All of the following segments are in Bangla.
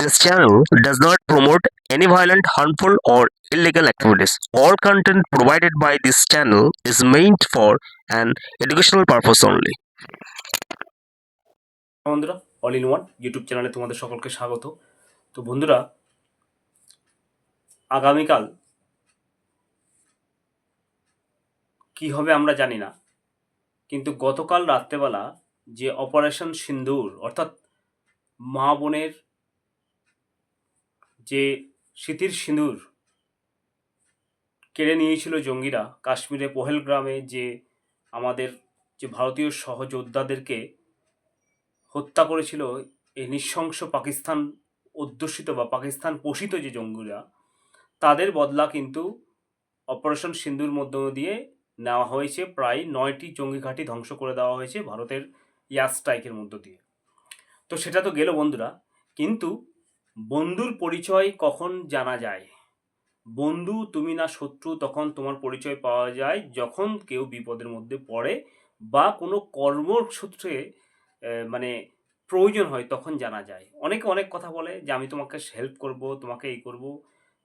This channel does not promote any violent, harmful, or illegal activities. All content provided by this channel is meant for an educational purpose only. বন্ধুরা অল ইন ওয়ান ইউটিউব চ্যানেলে তোমাদের সকলকে স্বাগত তো বন্ধুরা আগামীকাল কি হবে আমরা জানি না কিন্তু গতকাল রাত্রেবেলা যে অপারেশন সিন্দুর অর্থাৎ মা বোনের যে স্মৃতির সিঁদুর কেড়ে নিয়েছিল জঙ্গিরা কাশ্মীরে পহেলগ্রামে যে আমাদের, যে ভারতীয় সহযোদ্ধাদেরকে হত্যা করেছিল, এই নৃশংস পাকিস্তান অধ্যুষিত বা পাকিস্তান পোষিত যে জঙ্গিরা, তাদের বদলা কিন্তু অপারেশন সিন্ধুর মধ্য দিয়ে নেওয়া হয়েছে। প্রায় নয়টি জঙ্গি ঘাঁটি ধ্বংস করে দেওয়া হয়েছে ভারতের এয়ার স্ট্রাইকের মধ্য দিয়ে। তো সেটা তো গেল বন্ধুরা। কিন্তু বন্ধুর পরিচয় কখন জানা যায়? বন্ধু, তুমি না শত্রু, তখন তোমার পরিচয় পাওয়া যায় যখন কেউ বিপদের মধ্যে পড়ে বা কোনো কর্মসূত্রে মানে প্রয়োজন হয় তখন জানা যায়। অনেকে অনেক কথা বলে যে, আমি তোমাকে হেল্প করব, তোমাকে এই করব।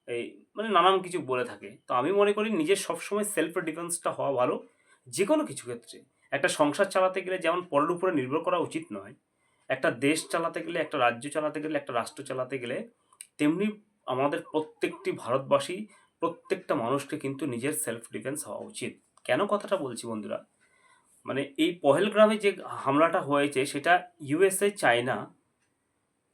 এই মানে নানান কিছু বলে থাকে। তো আমি মনে করি নিজের সবসময় সেলফ ডিফেন্সটা হওয়া ভালো যে কোনো কিছু ক্ষেত্রে। একটা সংসার চালাতে গেলে যেমন পরের উপরে নির্ভর করা উচিত নয় একটা দেশ চালাতে গেলে, একটা রাজ্য চালাতে গেলে, একটা রাষ্ট্র চালাতে গেলে তেমনি আমাদের প্রত্যেকটি ভারতবাসী, প্রত্যেকটা মানুষকে কিন্তু নিজের সেলফ ডিফেন্স হওয়া উচিত। কেন কথাটা বলছি বন্ধুরা? মানে এই পহেলগ্রামে যে হামলাটা হয়েছে, সেটা ইউএসএ চায়না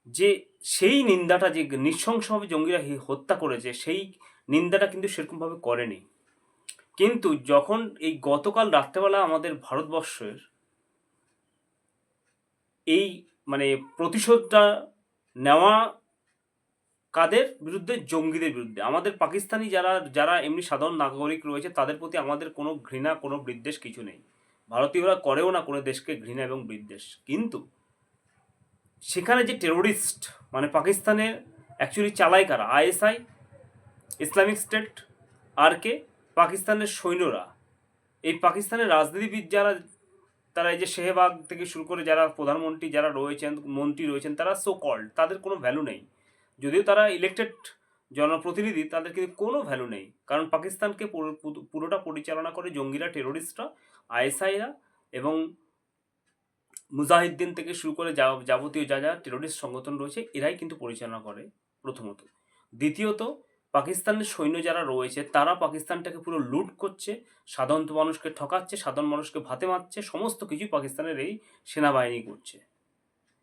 যে সেই নিন্দাটা যে নৃশংসভাবে জঙ্গিরা হত্যা করেছে, সেই নিন্দাটা কিন্তু সেরকমভাবে করেনি। কিন্তু যখন এই গতকাল রাত্রেবেলা আমাদের ভারতবর্ষের এই মানে প্রতিশোধটা নেওয়া কাদের বিরুদ্ধে? জঙ্গিদের বিরুদ্ধে। আমাদের পাকিস্তানি যারা যারা এমনি সাধারণ নাগরিক রয়েছে, তাদের প্রতি আমাদের কোনো ঘৃণা, কোনো বিদ্বেষ কিছু নেই। ভারতীয়রা করেও না কোনো দেশকে ঘৃণা এবং বিদ্বেষ। কিন্তু সেখানে যে টেরোরিস্ট মানে পাকিস্তানের অ্যাকচুয়ালি চালায় কারা? আইএসআই, ইসলামিক স্টেট, আর কে? পাকিস্তানের সৈন্যরা। এই পাকিস্তানের রাজনীতিবিদ যারা তারা এই যে শেহবাগ থেকে শুরু করে যারা প্রধানমন্ত্রী, যারা রয়েছেন, মন্ত্রী রয়েছেন, তারা সো কল্ড তাদের কোনো ভ্যালু নেই। যদিও তারা ইলেক্টেড জনপ্রতিনিধি, তাদের কিন্তু কোনো ভ্যালু নেই। কারণ পাকিস্তানকে পুরো- পুরো- পুরোটা পরিচালনা করে জঙ্গিরা টেরোরিস্টরা আইএসআইরা এবং মুজাহিদ্দিন থেকে শুরু করে যাবতীয় যা যা টেরোরিস্ট সংগঠন রয়েছে, এরাই কিন্তু পরিচালনা করে প্রথমত। দ্বিতীয়ত পাকিস্তানের সৈন্য যারা রয়েছে, তারা পাকিস্তানটাকে পুরো লুট করছে, সাধারণ মানুষকে ঠকাচ্ছে, সাধারণ মানুষকে ভাতে মারছে, সমস্ত কিছুই পাকিস্তানের এই সেনাবাহিনী করছে।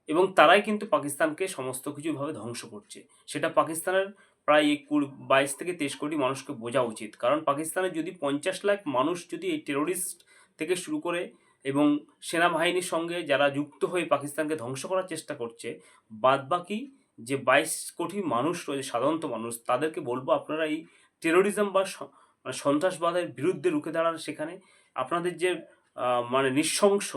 এবং তারাই কিন্তু পাকিস্তানকে সমস্ত কিছুভাবে ধ্বংস করছে। সেটা পাকিস্তানের প্রায় এই কুড়ি বাইশ থেকে তেইশ কোটি মানুষকে বোঝা উচিত। কারণ পাকিস্তানের যদি পঞ্চাশ লাখ মানুষ যদি এই টেরোরিস্ট থেকে শুরু করে এবং সেনাবাহিনীর সঙ্গে যারা যুক্ত হয়ে পাকিস্তানকে ধ্বংস করার চেষ্টা করছে, বাদবাকি যে বাইশ কোটি মানুষ রয়েছে, সাধারণত মানুষ, তাদেরকে বলব আপনারা এই টেরোরিজম বা মানে সন্ত্রাসবাদের বিরুদ্ধে রুখে দাঁড়ান সেখানে। আপনাদের যে মানে নৃশংস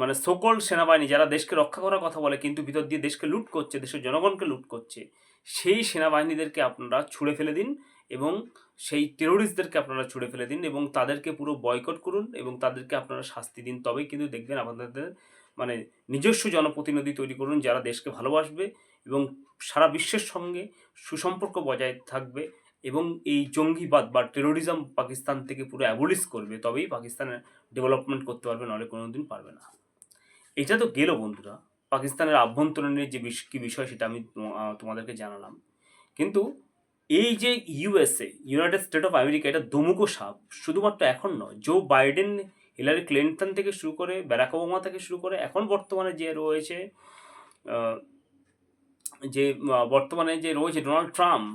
মানে সকল সেনাবাহিনী যারা দেশকে রক্ষা করার কথা বলে, কিন্তু ভিতর দিয়ে দেশকে লুট করছে, দেশের জনগণকে লুট করছে, সেই সেনাবাহিনীদেরকে আপনারা ছুঁড়ে ফেলে দিন এবং সেই টেরোরিস্টদেরকে আপনারা ছুঁড়ে ফেলে দিন এবং তাদেরকে পুরো বয়কট করুন এবং তাদেরকে আপনারা শাস্তি দিন। তবেই কিন্তু দেখবেন আপনাদের মানে নিজস্ব জনপ্রতিনিধি তৈরি করুন যারা দেশকে ভালোবাসবে এবং সারা বিশ্বের সঙ্গে সুসম্পর্ক বজায় থাকবে এবং এই জঙ্গিবাদ বা টেরোরিজম পাকিস্তান থেকে পুরো অ্যাবলিশ করবে, তবেই পাকিস্তানের ডেভেলপমেন্ট করতে পারবে, নাহলে কোনো দিন পারবে না। এটা তো গেল বন্ধুরা, পাকিস্তানের আভ্যন্তরীণের যে কি বিষয় সেটা আমি তোমাদেরকে জানালাম। কিন্তু এই যে USA United State of America এটা দমুকো সাপ, শুধুমাত্র এখন নয় জো বাইডেন হিলারি ক্লিন্টন থেকে শুরু করে ব্যারাক ওবামা থেকে শুরু করে এখন বর্তমানে যে রয়েছে যে বর্তমানে যে রয়েছে ডোনাল্ড ট্রাম্প,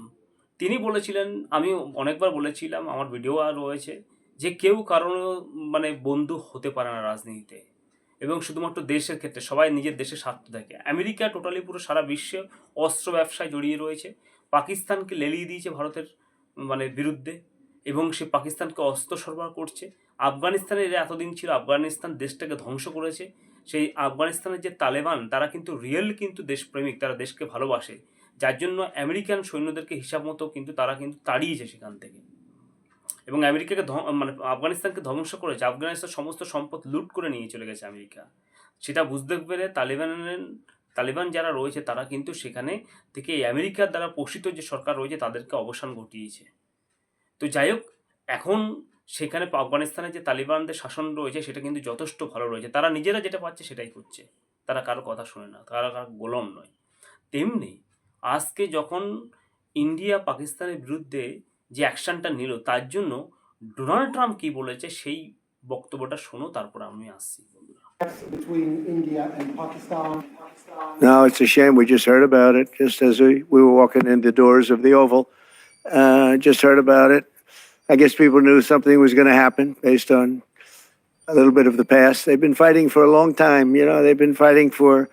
তিনি বলেছিলেন, আমি অনেকবার বলেছিলাম, আমার ভিডিও আর রয়েছে, যে কেউ কারও মানে বন্ধু হতে পারে না রাজনীতিতে। এবং শুধুমাত্র দেশের ক্ষেত্রে, সবাই নিজের দেশের স্বার্থ থাকে আমেরিকা টোটালি পুরো সারা বিশ্বে অস্ত্র ব্যবসায় জড়িয়ে রয়েছে। পাকিস্তানকে লেলিয়ে দিয়েছে ভারতের মানে বিরুদ্ধে এবং সে পাকিস্তানকে অস্ত্র সরবরাহ করছে। আফগানিস্তানের যে এতদিন ছিল, আফগানিস্তান দেশটাকে ধ্বংস করেছে, সেই আফগানিস্তানের যে তালেবান, তারা কিন্তু রিয়েল কিন্তু দেশপ্রেমিক, তারা দেশকে ভালোবাসে। যার জন্য আমেরিকান সৈন্যদেরকে হিসাব মতো কিন্তু তারা কিন্তু তাড়িয়েছে সেখান থেকে। এবং আমেরিকাকে মানে আফগানিস্তানকে ধ্বংস করেছে, আফগানিস্তান সমস্ত সম্পদ লুট করে নিয়ে চলে গেছে আমেরিকা। সেটা বুঝতে পেরে তালিবানের, তালিবান যারা রয়েছে, তারা কিন্তু সেখানে থেকে আমেরিকার দ্বারা পোষিত যে সরকার রয়েছে, তাদেরকে অবসান ঘটিয়েছে। তো যাই হোক, এখন সেখানে আফগানিস্তানে যে তালিবানদের শাসন রয়েছে সেটা কিন্তু যথেষ্ট ভালো রয়েছে তারা নিজেরা যেটা পাচ্ছে সেটাই করছে তারা কারও কথা শোনে না তারা কারও গোলাম নয় তেমনি আজকে যখন ইন্ডিয়া পাকিস্তানের বিরুদ্ধে যে অ্যাকশনটা নিল তার জন্য ডোনাল্ড ট্রাম্প কি বলেছে সেই বক্তব্যটা শোনো তারপর আমি আসছি বন্ধুরা between India and Pakistan. No, it's a shame. We just heard about it just as we, we were walking in the doors of the Oval. Uh, just heard about it. I guess people knew something was going to happen based on a little bit of the past. They've been fighting for a long time. You know, they've been fighting for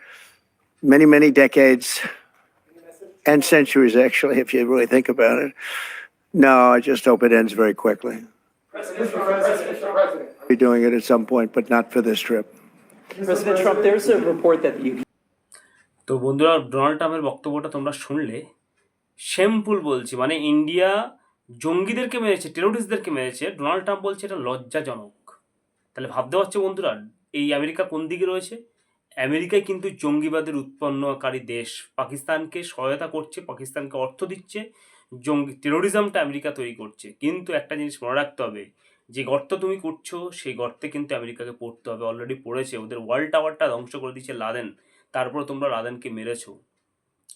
many, many decades and centuries, actually, if you really think about it. No, I just hope it ends very quickly. Be doing it at some point, but not for this trip. President Trump, there's a report that you তো বন্ধুরা ডোনাল্ড ট্রাম্পের বক্তব্যটা তোমরা শুনলে শেমফুল বলছি মানে ইন্ডিয়া জঙ্গিদেরকে মেরেছে টেরোরিস্টদেরকে মেরেছে ডোনাল্ড ট্রাম্প বলছে এটা লজ্জাজনক। তাহলে ভাবতে পারছ বন্ধুরা, এই আমেরিকা কোন দিকে রয়েছে? আমেরিকায় কিন্তু জঙ্গিবাদের উৎপন্নকারী দেশ পাকিস্তানকে সহায়তা করছে, পাকিস্তানকে অর্থ দিচ্ছে, জঙ্গি টেরোরিজমটা আমেরিকা তৈরি করছে। কিন্তু একটা জিনিস মনে রাখতে হবে, যে গর্ত তুমি করছ, সেই গর্তে কিন্তু আমেরিকাকে পড়তে হবে অলরেডি পড়েছে, ওদের ওয়ার্ল্ড টাওয়ারটা ধ্বংস করে দিচ্ছে লাদেন, তারপর তোমরা লাদেনকে মেরেছো।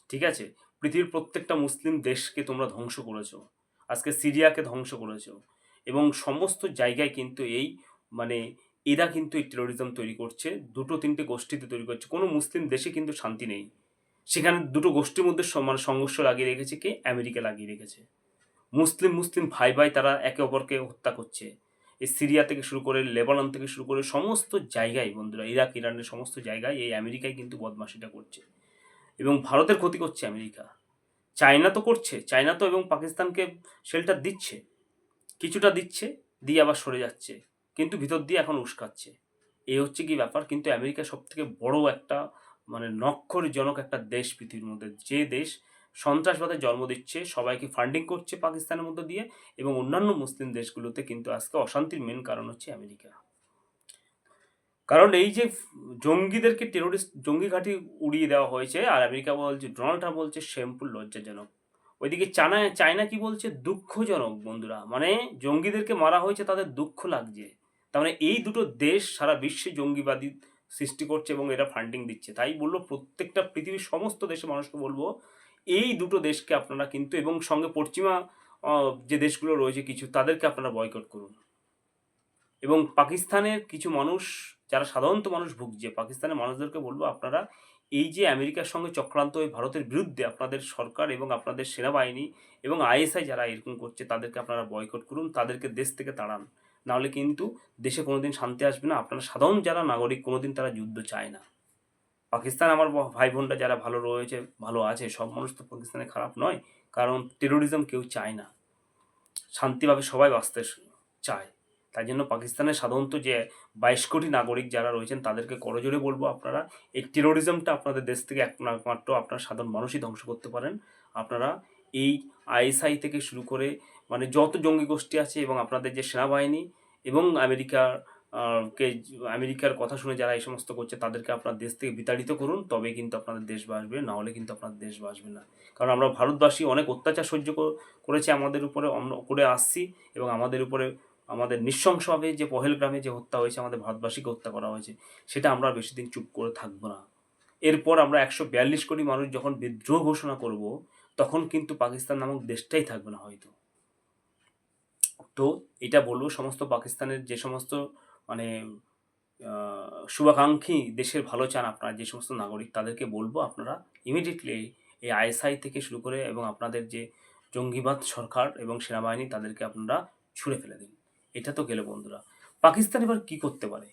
ঠিক আছে? পৃথিবীর প্রত্যেকটা মুসলিম দেশকে তোমরা ধ্বংস করেছ। আজকে সিরিয়াকে ধ্বংস করেছ। এবং সমস্ত জায়গায় কিন্তু এই মানে এরা কিন্তু এই টেরোরিজম তৈরি করছে, দুটো তিনটে গোষ্ঠীতে তৈরি করছে। কোনো মুসলিম দেশে কিন্তু শান্তি নেই। সেখানে দুটো গোষ্ঠীর মধ্যে মানে সংঘর্ষ লাগিয়ে রেখেছে কে? আমেরিকা লাগিয়ে রেখেছে। মুসলিম মুসলিম ভাই ভাই তারা একে অপরকে হত্যা করছে। এই সিরিয়া থেকে শুরু করে লেবানন থেকে শুরু করে সমস্ত জায়গায় বন্ধুরা, ইরাক, ইরানের সমস্ত জায়গায় এই আমেরিকায় কিন্তু বদমাশিটা করছে। এবং ভারতের ক্ষতি করছে আমেরিকা। চায়না তো করছে, চায়না তো এবং পাকিস্তানকে শেল্টার দিচ্ছে, কিছুটা দিচ্ছে, দিয়ে আবার সরে যাচ্ছে, কিন্তু ভিতর দিয়ে এখন উস্কাচ্ছে। এই হচ্ছে কি ব্যাপার, কিন্তু আমেরিকা সব থেকে বড় একটা মানে নক্ষরজনক একটা দেশ পৃথিবীর মধ্যে। যে দেশ সন্ত্রাসবাদের জন্ম দিচ্ছে, সবাইকে ফান্ডিং করছে পাকিস্তানের মধ্যে দিয়ে এবং অন্যান্য মুসলিম দেশগুলোতে কিন্তু আজকে অশান্তির মেন কারণ হচ্ছে আমেরিকা। কারণ এই যে জঙ্গিদেরকে টেরোরিস্ট জঙ্গি ঘাঁটি উড়িয়ে দেওয়া হয়েছে আর আমেরিকা বলছে, ডোনাল্ড ট্রাম্প বলছে শ্যাম্পুল লজ্জাজনক। ওইদিকে চায়না চায়না কি বলছে? দুঃখজনক বন্ধুরা মানে জঙ্গিদেরকে মারা হয়েছে তাদের দুঃখ লাগছে। তার মানে এই দুটো দেশ সারা বিশ্বে জঙ্গিবাদী সৃষ্টি করছে এবং এরা ফান্ডিং দিচ্ছে। তাই বলল প্রত্যেকটা পৃথিবীর সমস্ত দেশের মানুষকে বলব, এই দুটো দেশকে আপনারা কিন্তু এবং সঙ্গে পশ্চিমা যে দেশগুলো রয়েছে কিছু, তাদেরকে আপনারা বয়কট করুন। এবং পাকিস্তানের কিছু মানুষ যারা সাধারণত মানুষ ভুগছে, পাকিস্তানের মানুষদেরকে বলব আপনারা এই যে আমেরিকার সঙ্গে চক্রান্ত হয়ে ভারতের বিরুদ্ধে আপনাদের সরকার এবং আপনাদের সেনাবাহিনী এবং আইএসআই যারা এরকম করছে, তাদেরকে আপনারা বয়কট করুন, তাদেরকে দেশ থেকে তাড়ান। নাহলে কিন্তু দেশে কোনোদিন শান্তি আসবে না, আপনারা সাধারণ যারা নাগরিক কোনোদিন তারা যুদ্ধ চায় না। পাকিস্তান আমার ভাই বোনরা যারা ভালো রয়েছে, ভালো আছে, সব মানুষ তো পাকিস্তানে খারাপ নয়, কারণ টেরোরিজম কেউ চায় না। শান্তিভাবে সবাই বাঁচতে চায়। তাই জন্য পাকিস্তানের সাধারণত যে বাইশ কোটি নাগরিক যারা রয়েছেন, তাদেরকে করজোরে বলব আপনারা, এই টেরোরিজমটা আপনাদের দেশ থেকে একমাত্র আপনার সাধারণ মানুষই ধ্বংস করতে পারেন। আপনারা এই আইএসআই থেকে শুরু করে মানে যত জঙ্গি গোষ্ঠী আছে এবং আপনাদের যে সেনাবাহিনী এবং আমেরিকার কে আমেরিকার কথা শুনে যারা এই সমস্ত করছে, তাদেরকে আপনার দেশ থেকে বিতাড়িত করুন তবে কিন্তু আপনাদের দেশ বাসবে না হলে কিন্তু আপনার দেশ বাসবে না। কারণ আমরা ভারতবাসী অনেক অত্যাচার সহ্য কর- করেছে আমাদের উপরে করে আসছি এবং আমাদের উপরে আমাদের নৃশংসভাবে যে পহেলগ্রামে যে হত্যা হয়েছে, আমাদের ভারতবাসীকে হত্যা করা হয়েছে, সেটা আমরা বেশি দিন চুপ করে থাকব না। এরপর আমরা একশো বিয়াল্লিশ কোটি মানুষ যখন বিদ্রোহ ঘোষণা করব, তখন কিন্তু পাকিস্তান নামক দেশটাই থাকবে না হয়তো। তো এটা বলব, সমস্ত পাকিস্তানের যে সমস্ত মানে শুভাকাঙ্ক্ষী দেশের ভালো চান আপনারা, যে সমস্ত নাগরিক, তাদেরকে বলব আপনারা ইমিডিয়েটলি এই আইএসআই থেকে শুরু করে এবং আপনাদের যে জঙ্গিবাদ সরকার এবং সেনাবাহিনী, তাদেরকে আপনারা ছুঁড়ে ফেলে দিন। এটা তো গেল বন্ধুরা। পাকিস্তান এবার কি করতে পারে?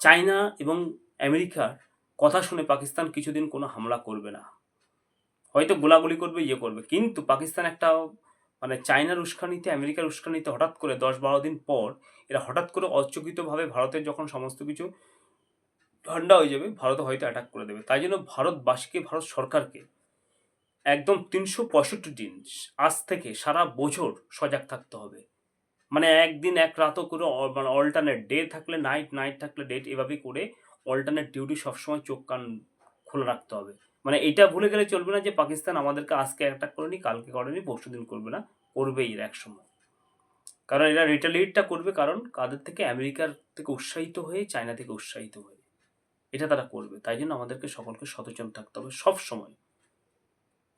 চায়না এবং আমেরিকার কথা শুনে পাকিস্তান কিছুদিন কোনো হামলা করবে না। হয়তো গোলাগুলি করবে ইয়ে করবে। কিন্তু পাকিস্তান একটা মানে চায়নার উস্কানিতে, আমেরিকার উস্কানিতে হঠাৎ করে দশ বারো দিন পর এরা হঠাৎ করে অচকিতভাবে ভারতের যখন সমস্ত কিছু ঠান্ডা হয়ে যাবে, ভারত হয়তো অ্যাটাক করে দেবে। তাই জন্য ভারতবাসীকে, ভারত সরকারকে একদম তিনশো পঁয়ষট্টি দিন, আজ থেকে সারা বছর সজাগ থাকতে হবে। মানে একদিন এক রাতও করে মানে অল্টারনেট ডে থাকলে নাইট নাইট থাকলে ডেট এভাবেই করে অল্টারনেট ডিউটি সবসময় চোখ, কান খোলা রাখতে হবে। মানে এটা ভুলে গেলে চলবে না যে পাকিস্তান আমাদেরকে আজকে অ্যাটাক করেনি, কালকে করেনি, পরশু দিন করবে না, করবেই এর এক সময় কারণ এরা রিটালিয়েটটা করবে কারণ কাদের থেকে? আমেরিকার থেকে উৎসাহিত হয়ে, চায়না থেকে উৎসাহিত হয়ে। এটা তারা করবে। তাই জন্য আমাদেরকে সকলকে সচেতন থাকতে হবে সব সময়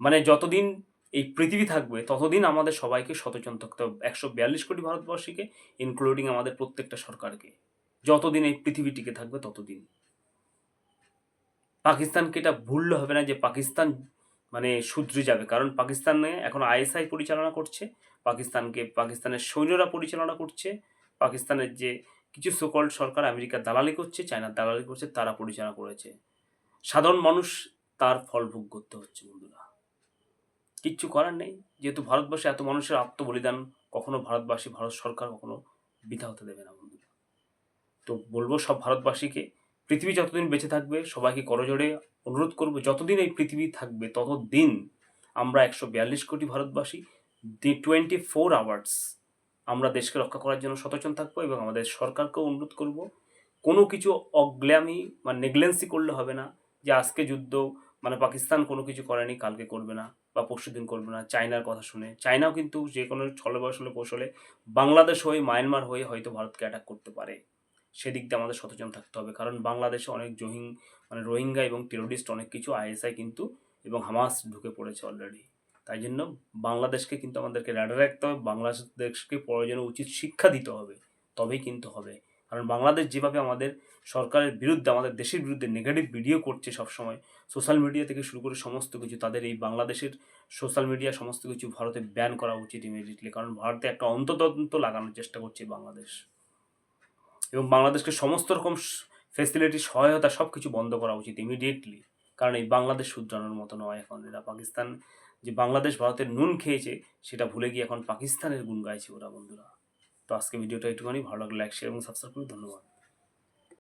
মানে যতদিন এই পৃথিবী থাকবে, ততদিন আমাদের সবাইকে সচেতন থাকতে হবে। একশো বিয়াল্লিশ কোটি ভারতবর্ষীকে ইনক্লুডিং আমাদের প্রত্যেকটা সরকারকে। যতদিন এই পৃথিবী টিকে থাকবে, ততদিন। পাকিস্তানকে এটা ভুললে হবে না যে পাকিস্তান মানে শুধরে যাবে। কারণ পাকিস্তানে এখন আইএসআই পরিচালনা করছে, পাকিস্তানকে, পাকিস্তানের সৈন্যরা পরিচালনা করছে, পাকিস্তানের যে কিছু সকল সরকার আমেরিকার দালালি করছে, চায়নার দালালি করছে, তারা পরিচালনা করেছে। সাধারণ মানুষ তার ফল ভোগ করতে হচ্ছে, বন্ধুরা। কিচ্ছু করার নেই। যেহেতু ভারতবর্ষে এত মানুষের আত্মবলিদান কখনো ভারতবাসী, ভারত সরকার কখনো বৃথা হতে দেবে না বন্ধুরা। তো বলব সব ভারতবাসীকে, পৃথিবী যতদিন বেঁচে থাকবে, সবাইকে করজোড়ে অনুরোধ করব, যতদিন এই পৃথিবী থাকবে, ততদিন আমরা একশো বিয়াল্লিশ কোটি ভারতবাসী, দি টোয়েন্টি ফোর আওয়ার্স আমরা দেশকে রক্ষা করার জন্য সচেতন থাকব এবং আমাদের সরকারকেও অনুরোধ করব। কোনো কিছু অগ্লামি বা নেগলেন্সি করলে হবে না যে আজকে যুদ্ধ মানে পাকিস্তান কোনো কিছু করেনি, কালকে করবে না। বা পরশু দিন করবে না, চায়নার কথা শুনে। চায়নাও কিন্তু যে কোনো ছলে বসলে কৌশলে বাংলাদেশ হয়ে, মায়ানমার হয়ে হয়তো ভারতকে অ্যাটাক করতে পারে। সেদিক দিয়ে আমাদের সচেতন থাকতে হবে। কারণ বাংলাদেশে অনেক জহিং মানে রোহিঙ্গা এবং টেরোরিস্ট অনেক কিছু আইএসআই কিন্তু এবং হামাস ঢুকে পড়েছে অলরেডি তাই জন্য বাংলাদেশকে কিন্তু আমাদেরকে রেডে রাখতে হবে। বাংলাদেশকে প্রয়োজনে উচিত শিক্ষা দিতে হবে। তবেই কিন্তু হবে। কারণ বাংলাদেশ যেভাবে আমাদের সরকারের বিরুদ্ধে, আমাদের দেশের বিরুদ্ধে নেগেটিভ ভিডিও করছে সবসময়। সোশ্যাল মিডিয়া থেকে শুরু করে সমস্ত কিছু, তাদের এই বাংলাদেশের সোশ্যাল মিডিয়া সমস্ত কিছু ভারতে ব্যান করা উচিত ইমিডিয়েটলি কারণ ভারতে একটা অন্ততন্ত লাগানোর চেষ্টা করছে বাংলাদেশ। এবং বাংলাদেশকে সমস্ত রকম ফেসিলিটি সহায়তা সব কিছু বন্ধ করা উচিত ইমিডিয়েটলি কারণ এই বাংলাদেশ শুধরানোর মতো নয় এখন। এরা পাকিস্তান, যে বাংলাদেশ ভারতের নুন খেয়েছে, সেটা ভুলে গিয়ে এখন পাকিস্তানের গুণ গাইছে ওরা বন্ধুরা। তো আজকে ভিডিওটা একটুখানি, ভালো লাগলে লাইক শেয়ার এবং সাবস্ক্রাইব করুন ধন্যবাদ।